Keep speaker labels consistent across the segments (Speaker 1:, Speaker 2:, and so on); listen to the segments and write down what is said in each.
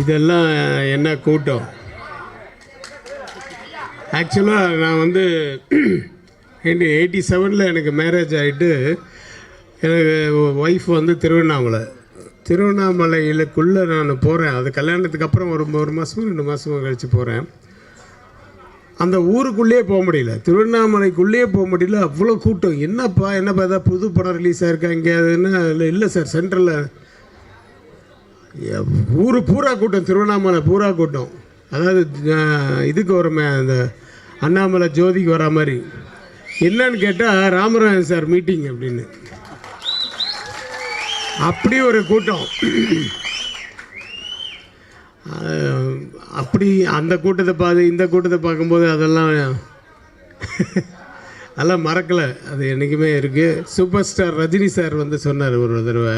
Speaker 1: இதெல்லாம் என்ன கூட்டம்? ஆக்சுவலாக நான் வந்து எயிட்டி செவனில் எனக்கு மேரேஜ் ஆகிட்டு எனக்கு ஒய்ஃப் வந்து திருவண்ணாமலை. திருவண்ணாமலையிலக்குள்ளே நான் போகிறேன் அது கல்யாணத்துக்கு அப்புறம் ஒரு ஒரு மாதமும் ரெண்டு மாதமும் கழித்து போகிறேன் அந்த ஊருக்குள்ளேயே போக முடியல. திருவண்ணாமலைக்குள்ளேயே போக முடியல. அவ்வளோ கூட்டம். என்னப்பா என்னப்பா ஏதாவது புது படம் ரிலீஸ் ஆயிருக்கா அதுன்னு இல்லை இல்லை சார் சென்ட்ரலில் ஊர் பூரா கூட்டம் திருவண்ணாமலை பூரா கூட்டம். அதாவது இதுக்கு வரமே அந்த அண்ணாமலை ஜோதிக்கு வரா மாதிரி. என்னன்னு கேட்டால் ராமராஜன் சார் மீட்டிங் அப்படின்னு. அப்படி ஒரு கூட்டம். அப்படி அந்த கூட்டத்தை பார்த்து இந்த கூட்டத்தை பார்க்கும்போது அதெல்லாம் அதெல்லாம் மறக்கலை. அது என்றைக்குமே இருக்குது சூப்பர் ஸ்டார் ரஜினி சார் வந்து சொன்னார் ஒரு தடவை.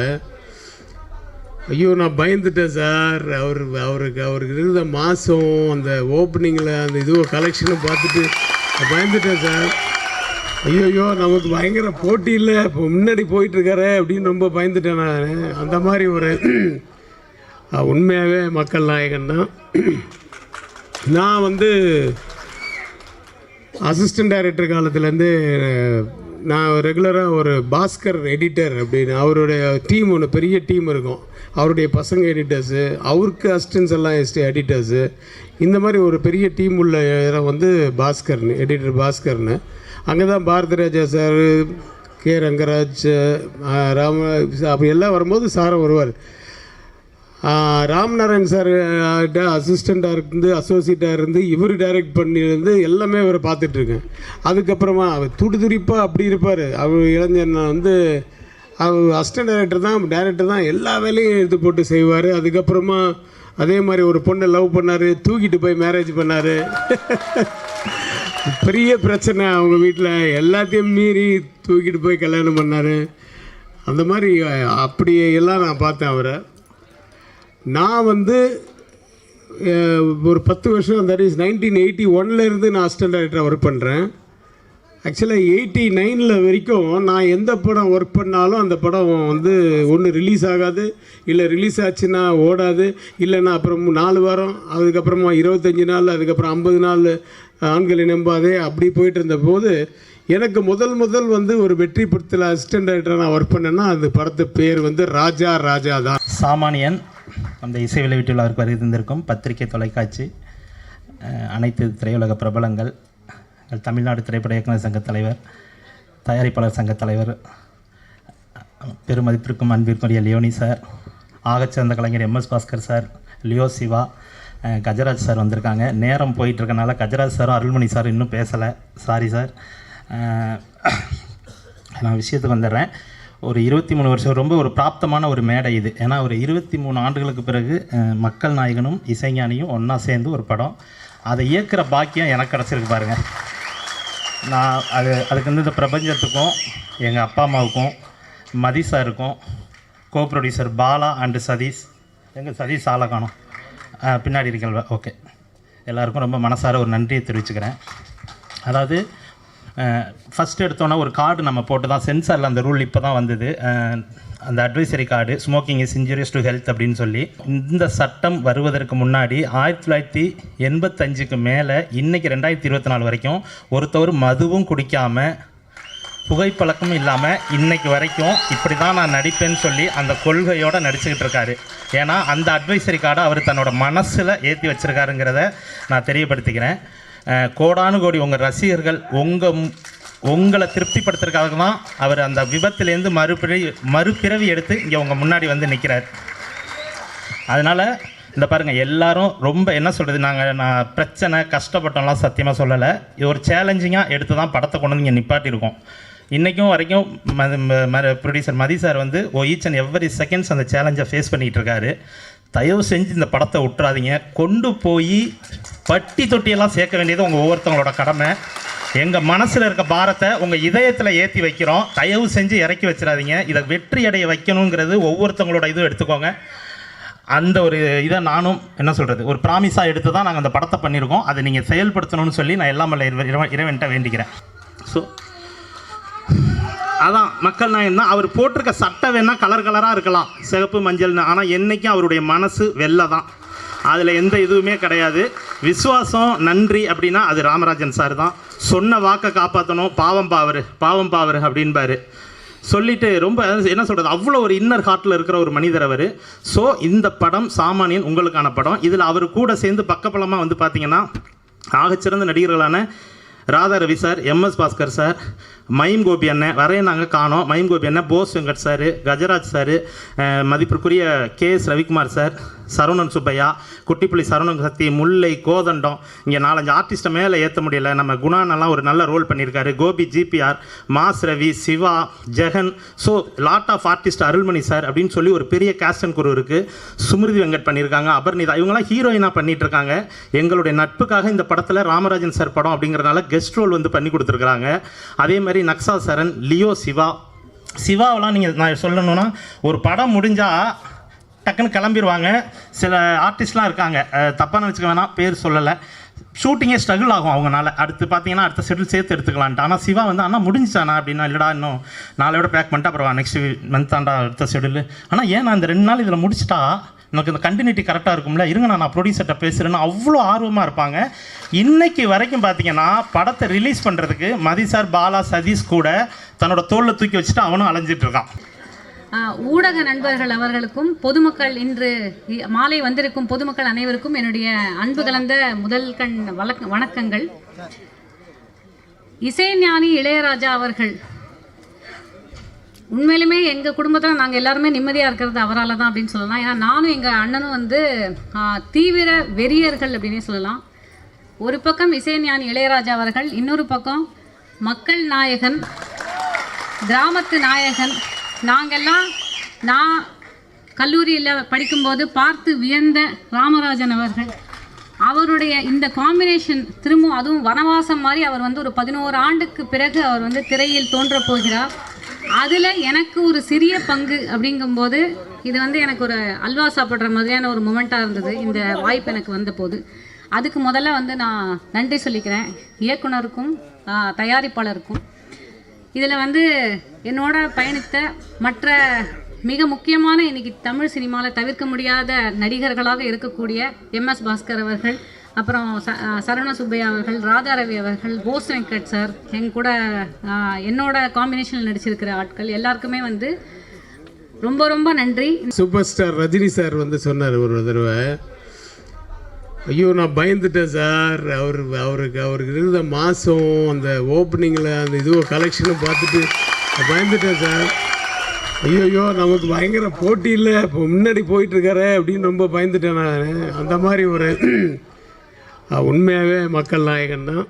Speaker 1: ஐயோ நான் பயந்துட்டேன் சார். அவர் அவருக்கு அவருக்கு இருந்த மாதம் அந்த ஓப்பனிங்கில் அந்த இதுவோ கலெக்ஷனும் பார்த்துட்டு நான் பயந்துட்டேன் சார். ஐயோயோ நமக்கு பயங்கர போட்டி இல்லை. இப்போ முன்னாடி போயிட்டுருக்காரு அப்படின்னு ரொம்ப பயந்துட்டேன் நான். அந்த மாதிரி ஒரு உண்மையாகவே மக்கள் நாயகன் தான். நான் வந்து அசிஸ்டன்ட் டைரக்டர் காலத்துலேருந்து நான் ரெகுலராக ஒரு பாஸ்கர் எடிட்டர் அப்படின்னு அவருடைய டீம் ஒன்று பெரிய டீம் இருக்கும். அவருடைய பசங்க எடிட்டர்ஸு அவருக்கு அசிஸ்டன்ஸ் எல்லாம் எஸ்டி எடிட்டர்ஸு இந்த மாதிரி ஒரு பெரிய டீம் உள்ள இடம் வந்து பாஸ்கர்னு எடிட்டர் பாஸ்கர்னு. அங்கே தான் பாரதிராஜா சார் கே ரங்கராஜ் ராம அப்படி எல்லாம் வரும்போது சாரை வருவார். ராம்நாராயண் சார் அசிஸ்டண்ட்டாக இருந்து அசோசியேட்டாக இருந்து இவர் டைரக்ட் பண்ணியிருந்து எல்லாமே இவரை பார்த்துட்ருக்கேன் அதுக்கப்புறமா அவர் துடிதுடிப்பாக அப்படி இருப்பார். அவர் இளைஞர் வந்து அவர் அசிஸ்டன்ட் டேரக்டர் தான் டேரக்டர் தான் எல்லா வேலையும் எடுத்து போட்டு செய்வார். அதுக்கப்புறமா அதே மாதிரி ஒரு பொண்ணை லவ் பண்ணார் தூக்கிட்டு போய் மேரேஜ் பண்ணார். பெரிய பிரச்சனை அவங்க வீட்டில் எல்லாத்தையும் மீறி தூக்கிட்டு போய் கல்யாணம் பண்ணார். அந்த மாதிரி அப்படி எல்லாம் நான் பார்த்தேன் அவரை. நான் வந்து ஒரு பத்து வருஷம் தட் இஸ் நைன்டீன் எயிட்டி ஒன்லேருந்து நான் அசிஸ்டன்ட் டேரக்டராக ஒர்க் பண்ணுறேன் ஆக்சுவலாக எயிட்டி நைனில் வரைக்கும் நான் எந்த படம் ஒர்க் பண்ணாலும் அந்த படம் வந்து ஒன்று ரிலீஸ் ஆகாது. இல்லை ரிலீஸ் ஆச்சுன்னா ஓடாது. இல்லைன்னா அப்புறம் நாலு வாரம் அதுக்கப்புறமா இருபத்தஞ்சி நாள் அதுக்கப்புறம் ஐம்பது நாள் ஆண்களை நம்பாதே அப்படி போயிட்டு இருந்த போது எனக்கு முதல் முதல் வந்து ஒரு வெற்றி படத்தில் அசிஸ்டன்ட் டைரக்டர் நான் ஒர்க் பண்ணேன்னா அந்த படத்து பேர் வந்து ராஜா ராஜா தான்.
Speaker 2: சாமானியன் அந்த இசை விளைவிட்டுள்ளாருக்கு வருகை தந்திருக்கும் பத்திரிகை தொலைக்காட்சி அனைத்து திரையுலக பிரபலங்கள் எங்கள் தமிழ்நாடு திரைப்பட இயக்குனர் சங்க தலைவர் தயாரிப்பாளர் சங்க தலைவர் பெருமதிப்பிற்கும் அன்பிற்குரிய லியோனி சார் ஆகச்சிறந்த கலைஞர் MS Bhaskar sir Leo Siva Gajaraj sir வந்திருக்காங்க. நேரம் போயிட்டுருக்கனால கஜராஜ் சாரும் அருள்மணி சார் இன்னும் பேசலை. சாரி சார் நான் விஷயத்துக்கு வந்துடுறேன். ஒரு இருபத்தி மூணு வருஷம் ரொம்ப ஒரு பிராப்தமான ஒரு மேடை இது. ஏன்னா ஒரு இருபத்தி மூணு ஆண்டுகளுக்கு பிறகு மக்கள் நாயகனும் இசைஞானியும் ஒன்றா சேர்ந்து ஒரு படம். அதை இயக்குற பாக்கியம் எனக்கு கிடச்சிருக்கு பாருங்கள் நான் அது அதுக்கு வந்து இந்த பிரபஞ்சத்துக்கும் எங்கள் அப்பா அம்மாவுக்கும் மதி சாருக்கும் co producer Bala and Satheesh. எங்கள் சதீஷ் ஆளை காணும். பின்னாடி இருக்கல்வா? ஓகே எல்லாருக்கும் ரொம்ப மனசார ஒரு நன்றியை தெரிவிச்சுக்கிறேன். அதாவது ஃபஸ்ட்டு எடுத்தோன்னா ஒரு கார்டு நம்ம போட்டு தான் சென்சாரில் அந்த ரூல் இப்போ தான் வந்தது அந்த advisory card smoking is injurious to health அப்படின்னு சொல்லி. இந்த சட்டம் வருவதற்கு முன்னாடி ஆயிரத்தி தொள்ளாயிரத்தி எண்பத்தஞ்சுக்கு மேலே இன்றைக்கி ரெண்டாயிரத்தி இருபத்தி நாலு வரைக்கும் ஒருத்தவர் மதுவும் குடிக்காமல் புகைப்பழக்கமும் இல்லாமல் இன்னைக்கு வரைக்கும் இப்படி தான் நான் நடிப்பேன்னு சொல்லி அந்த கொள்கையோடு நடிச்சுக்கிட்டு இருக்காரு. ஏன்னா அந்த அட்வைசரி கார்டை அவர் தன்னோட மனசில் ஏற்றி வச்சிருக்காருங்கிறத நான் தெரியப்படுத்திக்கிறேன். கோடானு கோடி உங்கள் ரசிகர்கள் உங்கள் உங்களை திருப்திப்படுத்துறதுக்காக தான் அவர் அந்த விபத்துலேருந்து மறுபிறவி மறுபிறவி எடுத்து இங்கே உங்கள் முன்னாடி வந்து நிற்கிறார் அதனால் இந்த பாருங்கள் எல்லாரும் ரொம்ப என்ன சொல்கிறது நாங்கள் நான் பிரச்சனை கஷ்டப்பட்டோம்லாம் சத்தியமாக சொல்லலை. இது ஒரு சேலஞ்சிங்காக எடுத்து தான் படத்தை கொண்டு வந்து இங்கே நிப்பாட்டியிருக்கோம் இன்றைக்கும் வரைக்கும் ப்ரொடியூசர் மதி சார் வந்து ஓ ஈச் அண்ட் எவ்ரி செகண்ட்ஸ் அந்த சேலஞ்சை ஃபேஸ் பண்ணிகிட்டு இருக்காரு. தயவு செஞ்சு இந்த படத்தை விட்டுறாதீங்க. கொண்டு போய் பட்டி தொட்டியெல்லாம் சேர்க்க வேண்டியது உங்கள் ஒவ்வொருத்தவங்களோட கடமை. எங்கள் மனசில் இருக்க பாரத்தை உங்கள் இதயத்தில் ஏற்றி வைக்கிறோம். தயவு செஞ்சு இறக்கி வச்சிடாதீங்க. இதை வெற்றி அடைய வைக்கணுங்கிறது ஒவ்வொருத்தவங்களோட இதுவும் எடுத்துக்கோங்க. அந்த ஒரு இதை நானும் என்ன சொல்கிறது ஒரு ப்ராமிஸாக எடுத்து தான் நாங்கள் அந்த படத்தை பண்ணியிருக்கோம். அதை நீங்கள் செயல்படுத்தணும்னு சொல்லி நான் எல்லாம் வல்ல இறைவன்கிட்ட வேண்டிக்கிறேன். ஸோ அதான் மக்கள் நாயகம் தான். அவர் போட்டிருக்க சட்டை வேணால் கலர் கலராக இருக்கலாம். சிகப்பு மஞ்சள்னு. ஆனால் என்றைக்கும் அவருடைய மனசு வெள்ளை தான். அதில் எந்த இதுவுமே கிடையாது. விசுவாசம் நன்றி அப்படின்னா அது ராமராஜன் சார் தான். சொன்ன வாக்கை காப்பாற்றணும் பாவம் பாவர் பாவம் பாவர் அப்படின்பாரு. சொல்லிட்டு ரொம்ப என்ன சொல்கிறது அவ்வளோ ஒரு இன்னர் ஹார்ட்டில் இருக்கிற ஒரு மனிதர் அவர். ஸோ இந்த படம் சாமானியன் உங்களுக்கான படம். இதில் அவர் கூட சேர்ந்து பக்கப்பலமாக வந்து பார்த்தீங்கன்னா ஆகச்சிறந்த நடிகர்களான Radha Ravi sir MS Bhaskar sir Mime Gopi அண்ணன். வரைய நாங்கள் காணோம். மயிம் கோபி அண்ணன் போஸ் வெங்கட் சார் கஜராஜ் சார் மதிப்பிற்குரிய K S Ravikumar sir Saravanan Subbaiah Kuttipulli Saravanan Sakthi Mullai Kothandam. இங்கே நாலஞ்சு ஆர்டிஸ்ட்டை மேலே ஏற்ற முடியல. நம்ம குணானெல்லாம் ஒரு நல்ல ரோல் பண்ணியிருக்காரு. Gopi GPR mass Ravi Siva Jegan. So lot of artist Arulmani sir அப்படின்னு சொல்லி ஒரு பெரிய கேஸ்டன் குரு இருக்குது சுமிருதி வெங்கட் பண்ணியிருக்காங்க. அபர்ணிதா. இவங்கெல்லாம் ஹீரோயினாக பண்ணிகிட்ருக்காங்க இருக்காங்க எங்களுடைய நட்புக்காக இந்த படத்தில் ராமராஜன் சார் படம் அப்படிங்கிறதுனால கெஸ்ட் ரோல் வந்து பண்ணி கொடுத்துருக்குறாங்க. அதே மாதிரி நக்ஸா சரண் லியோ சிவா. சிவாவெல்லாம் நீங்கள் நான் சொல்லணும்னா ஒரு படம் முடிஞ்சால் டக்குன்னு கிளம்பிடுவாங்க சில ஆர்டிஸ்ட்லாம் இருக்காங்க. தப்பாக நினச்சிக்க வேணாம் பேர் சொல்லலை. ஷூட்டிங்கே ஸ்ட்ரகிள் ஆகும் அவங்கனால. அடுத்து பார்த்தீங்கன்னா அடுத்த ஷெட்யூல் சேர்த்து எடுத்துக்கலான்ட்டு. ஆனால் சிவா வந்து அண்ணா முடிஞ்சிச்சாண்ணா? அப்படின்னா இல்லைடா இன்னும் நாளையோட பேக் பண்ணிட்டு அப்புறம் நெக்ஸ்ட் மந்த் ஆண்டா அடுத்த ஷெட்யூல் ஆனால் ஏன் அந்த இந்த ரெண்டு நாள் இதில் முடிச்சிட்டா எனக்கு இந்த கண்டினியூட்டி கரெக்டாக இருக்கும்ல. இருங்க நான் நான் ப்ரொடியூசர்கிட்ட பேசுகிறேன்னு அவ்வளோ ஆர்வமாக இருப்பாங்க. இன்னைக்கு வரைக்கும் பார்த்தீங்கன்னா படத்தை ரிலீஸ் பண்ணுறதுக்கு மதி சார் பாலா சதீஷ் கூட தன்னோட தோளில் தூக்கி வச்சுட்டு அவனும் அலைஞ்சிட்டு இருக்கான்.
Speaker 3: ஊடக நண்பர்கள் அவர்களுக்கும் பொதுமக்கள் இன்று இ- மாலை வந்திருக்கும் பொதுமக்கள் அனைவருக்கும் என்னுடைய அன்பு கலந்த முதல் கண் வழக்க வணக்கங்கள். இசைஞானி இளையராஜா அவர்கள் உண்மையிலுமே எங்கள் குடும்பத்தில் நாங்கள் எல்லாருமே நிம்மதியாக இருக்கிறது அவரால் தான் அப்படின்னு சொல்லலாம். ஏன்னா நானும் எங்கள் அண்ணனும் வந்து தீவிர வெறியர்கள் அப்படின்னே சொல்லலாம். ஒரு பக்கம் இசைஞானி இளையராஜா அவர்கள் இன்னொரு பக்கம் மக்கள் நாயகன் கிராமத்து நாயகன் நாங்கள்லாம் நான் கல்லூரியில் படிக்கும்போது பார்த்து வியந்த ராமராஜன் அவர்கள். அவருடைய இந்த காம்பினேஷன் திரும்ப அதுவும் வனவாசம் மாதிரி அவர் வந்து ஒரு பதினோரு ஆண்டுக்கு பிறகு அவர் வந்து திரையில் தோன்ற போகிறார். அதில் எனக்கு ஒரு சிறிய பங்கு அப்படிங்கும்போது இது வந்து எனக்கு ஒரு அல்வா சாப்பிட்ற மாதிரியான ஒரு மொமெண்ட்டாக இருந்தது இந்த வாய்ப்பு எனக்கு வந்தபோது அதுக்கு முதல்ல வந்து நான் நன்றி சொல்லிக்கிறேன். இயக்குனருக்கும் தயாரிப்பாளருக்கும். இதில் வந்து என்னோட பயணித்த மற்ற மிக முக்கியமான இன்னைக்கு தமிழ் சினிமாவில் தவிர்க்க முடியாத நடிகர்களாக இருக்கக்கூடிய எம்எஸ் பாஸ்கர் அவர்கள் அப்புறம் ச சரவண சுப்பையா அவர்கள் ராதா ரவி அவர்கள் போஸ் வெங்கட் சார் எங்க கூட என்னோட காம்பினேஷனில் நடிச்சிருக்கிற ஆட்கள் எல்லாருக்குமே வந்து ரொம்ப ரொம்ப நன்றி.
Speaker 1: சூப்பர் ஸ்டார் ரஜினி சார் வந்து சொன்னார் ஒரு தடவை. ஐயோ நான் பயந்துட்டேன் சார். அவர் அவருக்கு அவருக்கு இருந்த மாதம் அந்த ஓப்பனிங்கில் அந்த இதுவோ கலெக்ஷனும் பார்த்துட்டு நான் பயந்துட்டேன் சார். ஐயோயோ நமக்கு பயங்கர போட்டி இல்லை. இப்போ முன்னாடி போயிட்டுருக்காரு அப்படின்னு ரொம்ப பயந்துட்டேன் நான். அந்த மாதிரி ஒரு உண்மையாகவே மக்கள் நாயகன் தான்.